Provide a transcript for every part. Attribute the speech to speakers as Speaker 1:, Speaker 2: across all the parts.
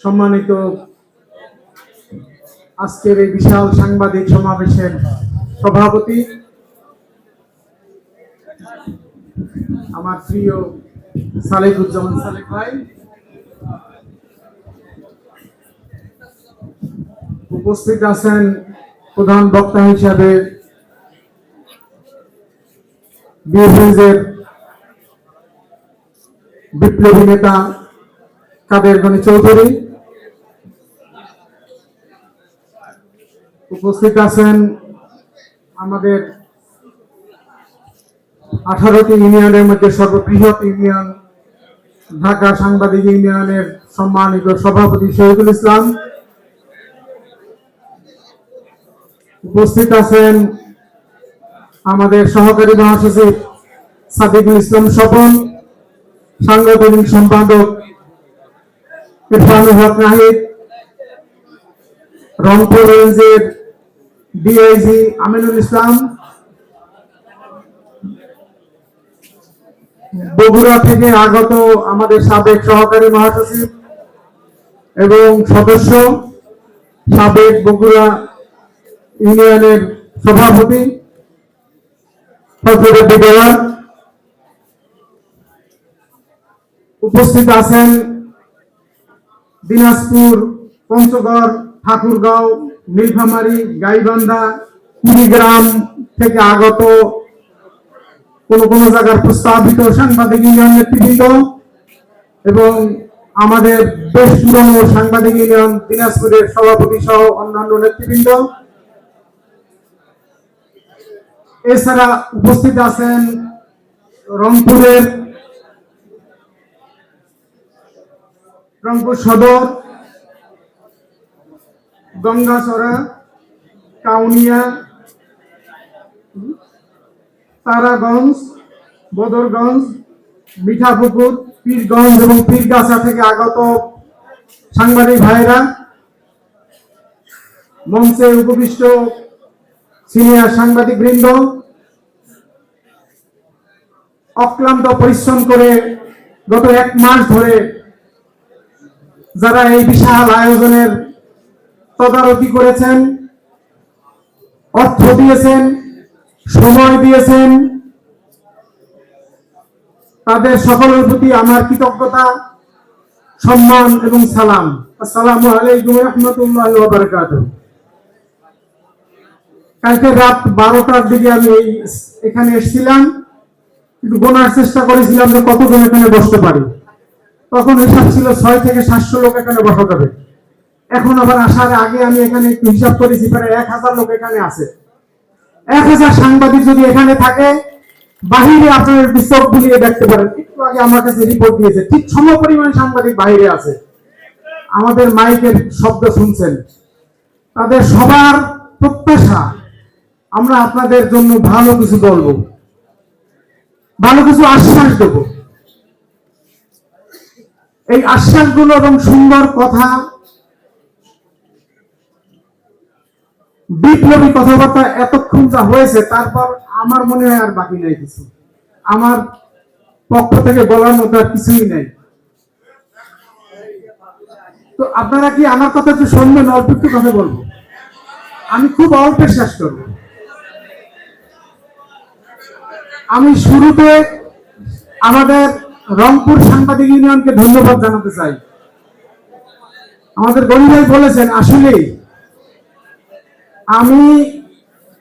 Speaker 1: সম্মানিত আজকের এই বিশাল সাংবাদিক সমাবেশের সভাপতি, আমার প্রিয় সালেকুজ্জামান সালেক ভাই, উপস্থিত আছেন প্রধান বক্তা হিসাবে বিএফএসের বিপ্লবী নেতা কাদের গনি চৌধুরী উপস্থিত আছেন আমাদের আঠারোটি ইউনিয়নের মধ্যে সর্ববৃহৎ ইউনিয়ন, ঢাকা সাংবাদিক ইউনিয়নের সম্মানিত সভাপতি শহীদুল ইসলাম। উপস্থিত আছেন আমাদের সহকারী মহাসচিব সাদিকুল ইসলাম স্বপন। সাংগঠনিক সম্পাদক ইরফানুল হক নাহিদ, রংপুর রেঞ্জের ডিআইজি আমিনুল ইসলাম, বগুড়া থেকে আগত আমাদের সাবেক সহকারী মহাসচিব এবং সদস্য, সাবেক বগুড়া ইউনিয়নের সভাপতি ফজলুর বিদ্যালয় উপস্থিত আছেন দিনাজপুর পঞ্চগড়, ঠাকুরগাঁও, নীলফামারী, গাইবান্ধা, কুড়িগ্রাম থেকে আগত কোন কোন জায়গার প্রস্তাবিত সাংবাদিক ইউনিয়ন নেতৃবৃন্দ এবং আমাদের বেশ পুরনো সাংবাদিক ইউনিয়ন দিনাজপুরের সভাপতি সহ অন্যান্য নেতৃবৃন্দ। এছাড়া উপস্থিত আছেন রংপুরের রংপুর সদর গঙ্গাচড়া কাউনিয়া তারাগঞ্জ, বদরগঞ্জ, মিঠাপুকুর, পীরগঞ্জ এবং পীরগাছা থেকে আগত সাংবাদিক ভাইরা মঞ্চে উপবিষ্ট সিনিয়র সাংবাদিক বৃন্দ অক্লান্ত পরিশ্রম করে গত এক মাস ধরে যারা এই বিশাল আয়োজনের তদারকি করেছেন, অর্থ দিয়েছেন, সময় দিয়েছেন, তাদের সকলের প্রতি আমার কৃতজ্ঞতা, সম্মান এবং সালাম। আসসালামু আলাইকুম রহমতুল্লাহ বারকাতুহ। কালকে রাত বারোটার দিকে আমি এই এখানে এসেছিলাম। একটু গোনার চেষ্টা করেছিলাম যে কতজন এখানে বসতে পারি। তখন হিসাব ছিল ছয় থেকে সাতশো লোক এখানে বসা যাবে এখন আবার আসার আগে আমি এখানে একটু হিসাব করেছি, প্রায় এক হাজার লোক এখানে আছে। এক হাজার সাংবাদিক যদি এখানে থাকে, বাহিরে আপনার চোখ বুলিয়ে দেখতে পারেন। একটু আগে আমার কাছে রিপোর্ট দিয়েছে, ঠিক সম পরিমাণ সাংবাদিক বাইরে আছে। আমাদের মাইকের শব্দ শুনছেন। তাদের সবার প্রত্যাশা, আমরা আপনাদের জন্য ভালো কিছু বলব। ভালো কিছু আশ্বাস দেব। এই আশ্বাসগুলো এবং সুন্দর কথা, বিপ্লবী কথাবার্তা এতক্ষণ যা হয়েছে, তারপর আমার মনে হয় আর বাকি নাই কিছু। আমার পক্ষ থেকে বলার মতো আর কিছুই নেই। তো আপনারা কি আমার কথা একটু শুনবেন, অল্প একটু কথা বলব? আমি খুব অল্পের শেষ করব। আমি শুরুতে আমাদের রংপুর সাংবাদিক ইউনিয়নকে ধন্যবাদ জানাতে চাই। আমাদের ভাই বলেছেন, আসলে আমি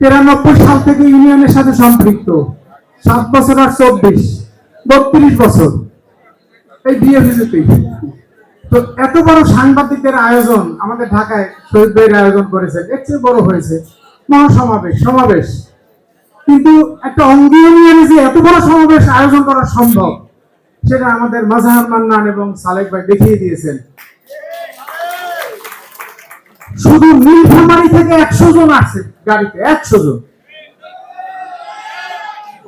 Speaker 1: তিরানব্বই সাল থেকে ইউনিয়নের সাথে সম্পৃক্ত। সাত বছর আর চব্বিশ, বত্রিশ বছর। এই বিএফিসিতে তো এত বড় সাংবাদিকদের আয়োজন আমাদের ঢাকায় শহীদ ভাইয়ের আয়োজন করেছেন। এর চেয়ে বড় হয়েছে মহাসমাবেশ, সমাবেশ। কিন্তু একটা অঙ্গ ইউনিয়নে যে এত বড় সমাবেশ আয়োজন করা সম্ভব সেটা আমাদের মাজাহার মান্নান এবং সালেক ভাই দেখিয়ে দিয়েছেন। শুধু নীলফামারি থেকে একশো জন আসছে গাড়িতে, একশো জন।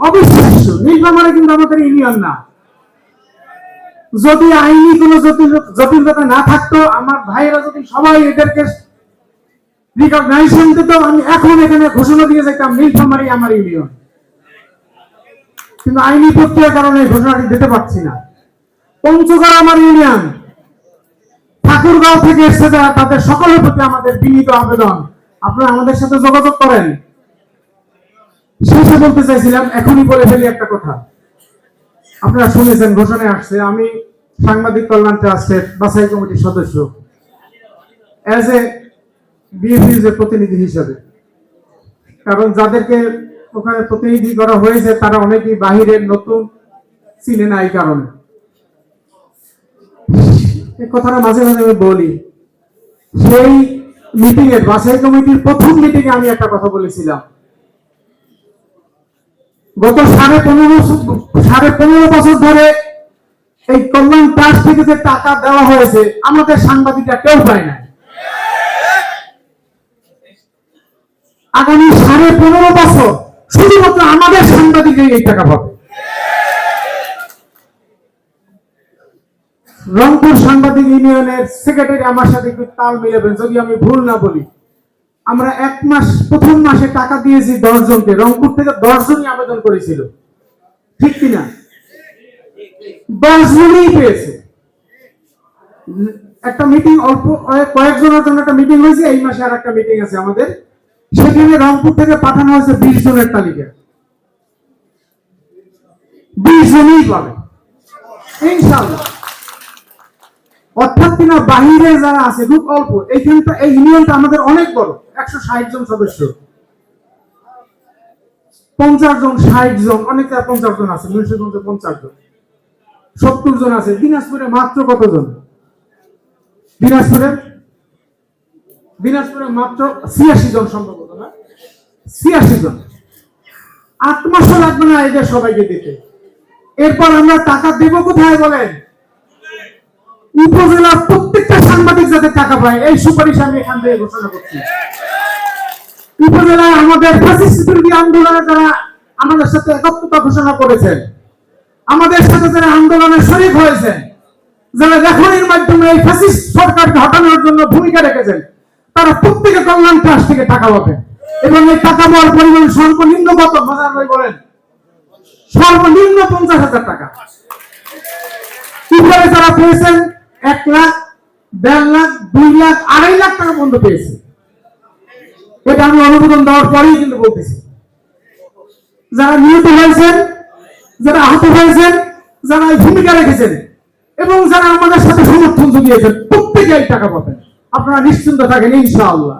Speaker 1: অবিশ্বাস্য, নীলফামারি কিন্তু আমাদের ইউনিয়ন না। যদি আইনি কোনো জটিল জটিলতা না থাকতো, আমার ভাইয়েরা যদি সবাই এদেরকে রিকগনাইজেশন দিত, আমি এখন এখানে ঘোষণা দিয়ে যেতাম নীলফামারি আমার ইউনিয়ন। কিন্তু আইনি প্রক্রিয়ার কারণে ঘোষণাটি দিতে পারছি না। পঞ্চগড় আমার ইউনিয়ন। ঠাকুরগাঁও থেকে এসছে যারা তাদের সকলের প্রতি আমাদের বিনীত আবেদন। আপনারা আমাদের সাথে যোগাযোগ করেন। শেষে বলতে চাইছিলাম, এখনই বলে ফেলি একটা কথা। আপনারা শুনেছেন ঘোষণায় আসছে। আমি সাংবাদিক কল্যাণ ট্রাস্টের বাছাই কমিটির সদস্য। অ্যাজ এ বিএফিউজ এর প্রতিনিধি হিসেবে। কারণ যাদেরকে ওখানে প্রতিনিধি করা হয়েছে, তারা অনেকেই বাহিরের নতুন চিনে না এই কারণে। কথাটা মাঝে মাঝে আমি বলি, সেই মিটিং এর, বাছাই কমিটির প্রথম মিটিং এ আমি একটা কথা বলেছিলাম। গত সাড়ে পনেরো সাড়ে পনেরো বছর ধরে এই কল্যাণ ট্রাস্ট থেকে যে টাকা দেওয়া হয়েছে, আমাদের সাংবাদিকরা কেউ পায় না আগামী সাড়ে পনেরো বছর শুধুমাত্র আমাদের সাংবাদিকই এই টাকা পাবে। রংপুর সাংবাদিক ইউনিয়নের সেক্রেটারি আমার সাথে একটু তাল মিলাবেন, যদি আমি ভুল না বলি। আমরা এক মাস, প্রথম মাসে টাকা দিয়েছি জনকে, রংপুর থেকে জনই আবেদন করেছিল। ঠিক কিনা? জনই পেয়েছে। একটা মিটিং অল্প, কয়েকজনের জন্য একটা মিটিং হয়েছে, এই মাসে আর একটা মিটিং আছে আমাদের। সেখানে রংপুর থেকে পাঠানো হয়েছে বিশ জনের তালিকা। বিশ জনই পাবে। ইনশাল্লাহ অর্থাৎ কিনা বাহিরে যারা আছে খুব অল্প এইখানটা এই ইউনিয়নটা আমাদের অনেক বড়, একশো ষাট জন সদস্য। পঞ্চাশ জন, ষাট জন, অনেক পঞ্চাশ জন আছে, মুন্সিগঞ্জে পঞ্চাশ জন। সত্তর জন আছে, দিনাজপুরে মাত্র কতজন? দিনাজপুরে দিনাজপুরে মাত্র ছিয়াশি জন সম্ভবত না? ছিয়াশি জন। আট মাসও লাগবে না এদের সবাইকে দিতে এরপর আমরা টাকা দেব কোথায় বলেন? উপজেলার প্রত্যেকটা সাংবাদিক যাতে টাকা পায়, এই সুপারিশ আমি এখান থেকে ঘোষণা করছি। উপজেলায় আমাদের বিরোধী আন্দোলনে যারা আমাদের সাথে একত্রতা ঘোষণা করেছেন, আমাদের সাথে যারা আন্দোলনে শরীর হয়েছেন, যারা লেখনের মাধ্যমে এই ফ্যাসিস্ট সরকারকে হটানোর জন্য ভূমিকা রেখেছেন তারা প্রত্যেকে কল্যাণ ট্রাস্ট থেকে টাকা পাবে। এবং এই টাকা পাওয়ার পরিমাণ সর্বনিম্ন কত? বাজার ভাই বলেন। সর্বনিম্ন পঞ্চাশ হাজার টাকা। উপরে যারা পেয়েছেন এক লাখ, দেড় লাখ, দুই লাখ, আড়াই লাখ টাকা পর্যন্ত পেয়েছে। এটা আমি অনুমোদন দেওয়ার পরেই কিন্তু বলতেছি। যারা নিহত হয়েছেন, যারা আহত হয়েছেন, যারা ভূমিকা রেখেছেন, এবং যারা আমাদের সাথে সমর্থন জুগিয়েছেন প্রত্যেকে এই টাকা পাবেন। আপনারা নিশ্চিন্ত থাকেন, ইনশাআল্লাহ।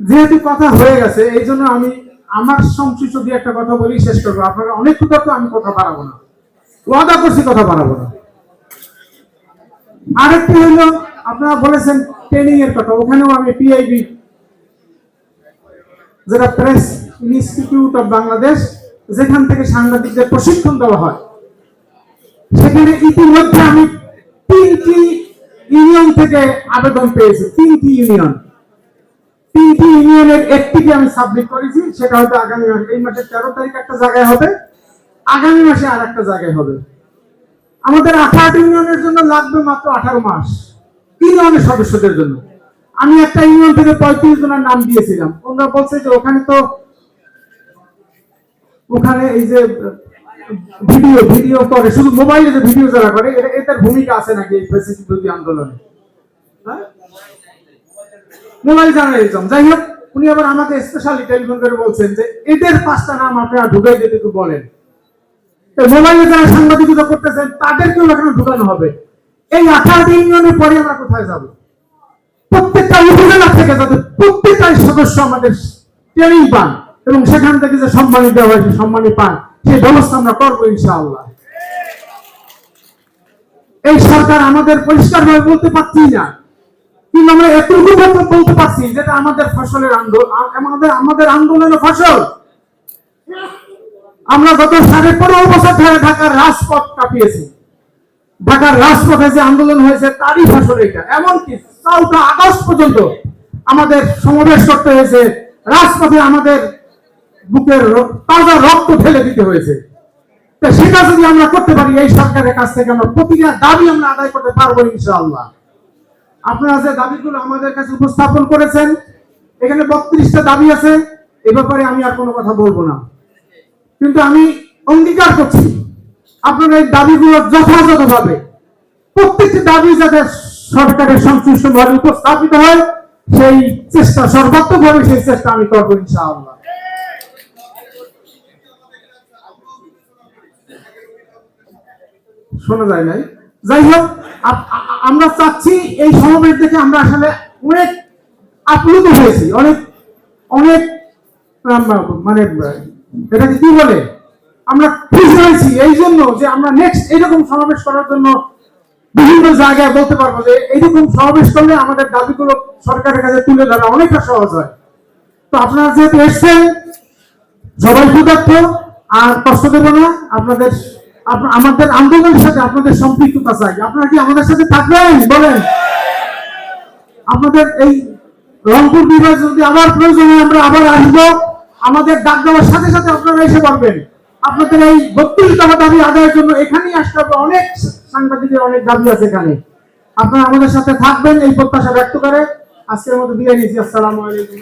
Speaker 1: যেহেতু কথা হয়ে গেছে, এই জন্য আমি আমার সংশ্লিষ্ট দিয়ে একটা কথা বলি, শেষ করব। আপনারা অনেক ক্ষুদ্র আমি কথা বাড়াবো না। ওয়াদা করছি, কথা বাড়াবো না। আরেকটি হলো আপনারা বলেছেন ট্রেনিং এর কথা, ওখানেও আমি পিআইবি যেটা প্রেস ইনস্টিটিউট অফ বাংলাদেশ যেখান থেকে সাংবাদিকদের প্রশিক্ষণ দেওয়া হয়। সেখানে ইতিমধ্যে আমি তিনটি ইউনিয়ন থেকে আবেদন পেয়েছি, তিনটি ইউনিয়ন। তিনটি ইউনিয়নের একটিকে আমি সাবমিট করেছি, সেটা হয়তো আগামী মাসে, এই মাসের তেরো তারিখ একটা জায়গায় হবে, আগামী মাসে আর একটা জায়গায় হবে। আমাদের আঠারোটি ইউনিয়নের জন্য লাগবে মাত্র আঠারো মাস, ইউনিয়নের সদস্যদের জন্য। আমি একটা ইউনিয়ন থেকে পঁয়ত্রিশ জনের নাম দিয়েছিলাম। ওনারা বলছে যে ওখানে তো, ওখানে এই যে ভিডিও ভিডিও করে, শুধু মোবাইলে যে ভিডিও যারা করে, এটা- এটার ভূমিকা আছে নাকি এই ফেসিলিটি বিরোধী আন্দোলনে? হ্যাঁ? মোবাইল জার্নালিজম যাই হোক, উনি আবার আমাকে স্পেশালি টেলিফোন করে বলছেন যে, এদের পাঁচটা নাম আপনারা ঢুকাই দিতে একটু বলেন। মোবাইলে যারা সাংবাদিকতা করতেছেন, তাদেরকেও এখানে ঢুকানো হবে। এই আঠারোটি ইউনিয়নের পরে আমরা কোথায় যাব? প্রত্যেকটা উপজেলা থেকে যাতে প্রত্যেকটাই সদস্য আমাদের ট্রেনিং পান এবং সেখান থেকে যে সম্মানিত দেওয়া হয়েছে সম্মানী পান। সেই ব্যবস্থা আমরা করব ইনশাআল্লাহ। এই সরকার আমাদের পরিষ্কার ভাবে বলতে পারছি না। কিন্তু আমরা এতটুকু বলতে পারছি যেটা আমাদের ফসলের আন্দোলন আমাদের আমাদের আন্দোলনের ফসল। আমরা গত সাড়ে পনেরো বছর ধরে ঢাকার রাজপথ কাঁপিয়েছি। ঢাকার রাজপথে যে আন্দোলন হয়েছে, তারই ফসল এটা। এমনকি চৌঠা আগস্ট পর্যন্ত আমাদের সমাবেশ করতে হয়েছে। রাজপথে আমাদের বুকের তাজা রক্ত ঢেলে দিতে হয়েছে। সেটা যদি আমরা করতে পারি, এই সরকারের কাছ থেকে আমরা প্রতিটা দাবি আমরা আদায় করতে পারব ইনশাআল্লাহ। আপনারা যে দাবিগুলো আমাদের কাছে উপস্থাপন করেছেন, এখানে বত্রিশটা দাবি আছে, এ ব্যাপারে আমি আর কোনো কথা বলব না। কিন্তু আমি অঙ্গীকার করছি, আপনারা এই দাবিগুলো যথাযথভাবে, প্রত্যেকটি দাবি যাতে সরকারের সংশ্লিষ্টভাবে উপস্থাপিত হয়, সেই চেষ্টা সর্বাত্মকভাবে সেই চেষ্টা আমি করব ইনশাআল্লাহ। শোনা যায় নাই। যাই হোক আমরা চাচ্ছি এই সমাবেশ দেখে আমরা আসলে অনেক আপ্লুত হয়েছি, অনেক অনেক মানে এটাকে কি বলে? আমরা খুশি হয়েছি এই জন্য যে আমরা নেক্সট এরকম সমাবেশ করার জন্য বিভিন্ন জায়গায় বলতে পারব যে এইরকম সমাবেশ করলে আমাদের দাবিগুলো সরকারের কাছে তুলে ধরা অনেকটা সহজ হয়। তো আপনারা যেহেতু এসছেন ক্ষুধার্ত, আর কষ্ট দেব না, আপনাদের আপ- আমাদের আন্দোলনের সাথে আপনাদের সম্পৃক্ততা চাই। আপনারা কি আমাদের সাথে থাকবেন? বলেন। আপনাদের এই রংপুর বিভাগ যদি আবার প্রয়োজন হয়, আমরা আবার আসব। আমাদের ডাক দেওয়ার সাথে সাথে আপনারা এসে পারবেন আপনাদের এই বত্রিশ দফা দাবি আদায়ের জন্য এখানেই আসতে হবে। অনেক সাংবাদিকের অনেক দাবি আছে এখানে। আপনারা আমাদের সাথে থাকবেন, এই প্রত্যাশা ব্যক্ত করে। আজকের মতো বিদায় নিচ্ছি। আসসালামু আলাইকুম।